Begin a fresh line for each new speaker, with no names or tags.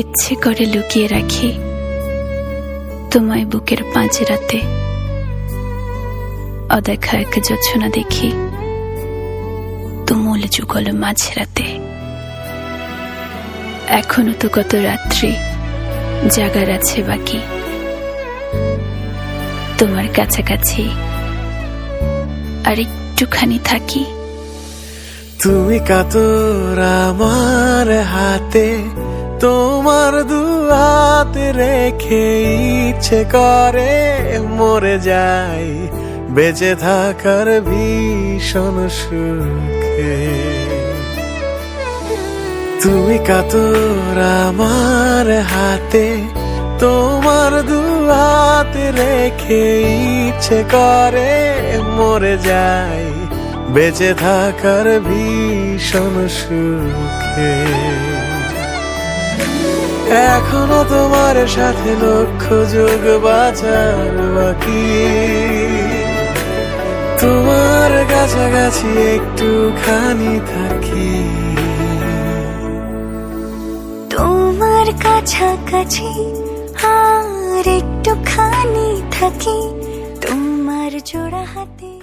ইচ্ছে করে লুকিয়ে রাখি তোমায় বুকের পাঁচরাতে অদেখা এক যোছনা দেখি তুমুল যুগল মাঝরাতে। এখনও তো কত রাত্রি জাগার আছে বাকি। তোমার কাছাকাছি আর একটুখানি থাকি।
তুমি কাতর আমার হাতে তোমার দুহাত রেখে ইচ্ছে করে মরে যাই, বেঁচে থাকার ভীষণ সুখে। তুমি কাতর আমার হাতে, তোমার দুহাত রেখে ইচ্ছে করে মরে যাই, বেঁচে থাকার ভীষণ সুখে। এখনও তোমার সাথে লক্ষ্য যোগ বাঁচার বাকি। তোমার কাছাকাছি একটু খানি থাকি।
তোমার কাছাকাছি আর একটু খানি থাকি। তোমার জোড়া হাতে